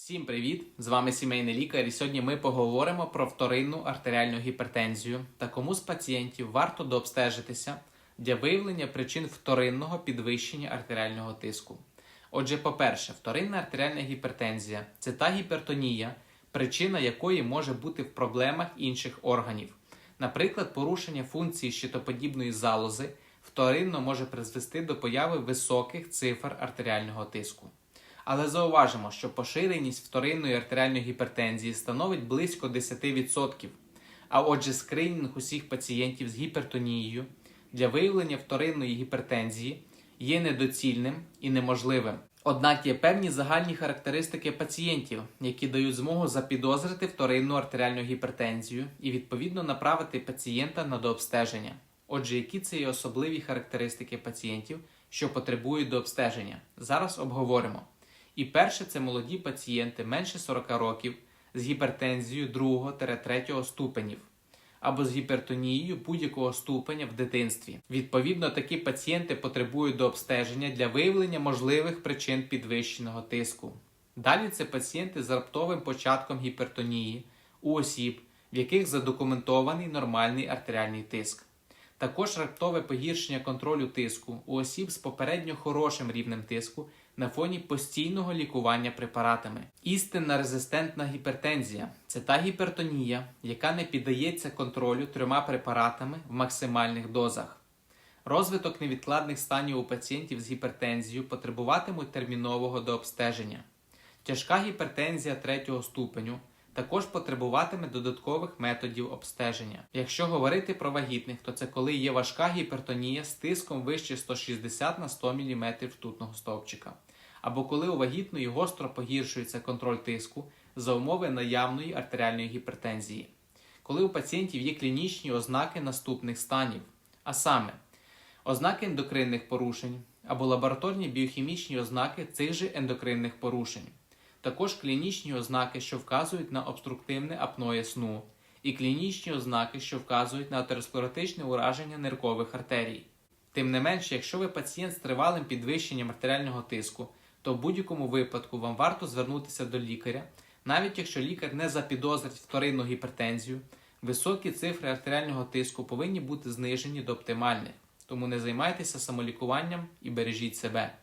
Всім привіт! З вами сімейний лікар. І сьогодні ми поговоримо про вторинну артеріальну гіпертензію та кому з пацієнтів варто дообстежитися для виявлення причин вторинного підвищення артеріального тиску. Отже, по-перше, вторинна артеріальна гіпертензія це та гіпертонія, причина якої може бути в проблемах інших органів. Наприклад, порушення функції щитоподібної залози вторинно може призвести до появи високих цифр артеріального тиску. Але зауважимо, що поширеність вторинної артеріальної гіпертензії становить близько 10%. А отже, скринінг усіх пацієнтів з гіпертонією для виявлення вторинної гіпертензії є недоцільним і неможливим. Однак є певні загальні характеристики пацієнтів, які дають змогу запідозрити вторинну артеріальну гіпертензію і відповідно направити пацієнта на дообстеження. Отже, які це є особливі характеристики пацієнтів, що потребують дообстеження, зараз обговоримо. І перше це молоді пацієнти менше 40 років з гіпертензією 2-3 ступенів або з гіпертонією будь-якого ступеня в дитинстві. Відповідно, такі пацієнти потребують до обстеження для виявлення можливих причин підвищеного тиску. Далі це пацієнти з раптовим початком гіпертонії у осіб, в яких задокументований нормальний артеріальний тиск. Також раптове погіршення контролю тиску у осіб з попередньо хорошим рівнем тиску на фоні постійного лікування препаратами. Істинна резистентна гіпертензія це та гіпертонія, яка не піддається контролю трьома препаратами в максимальних дозах. Розвиток невідкладних станів у пацієнтів з гіпертензією потребуватимуть термінового дообстеження. Тяжка гіпертензія третього ступеню також потребуватиме додаткових методів обстеження. Якщо говорити про вагітних, то це коли є важка гіпертонія з тиском вище 160 на 100 мм ртутного стовпчика, або коли у вагітної гостро погіршується контроль тиску за умови наявної артеріальної гіпертензії, коли у пацієнтів є клінічні ознаки наступних станів, а саме ознаки ендокринних порушень або лабораторні біохімічні ознаки цих же ендокринних порушень також клінічні ознаки, що вказують на обструктивне апноє сну, і клінічні ознаки, що вказують на атеросклеротичне ураження ниркових артерій. Тим не менше, якщо ви пацієнт з тривалим підвищенням артеріального тиску, то в будь-якому випадку вам варто звернутися до лікаря, навіть якщо лікар не запідозрить вторинну гіпертензію, високі цифри артеріального тиску повинні бути знижені до оптимальних, тому не займайтеся самолікуванням і бережіть себе.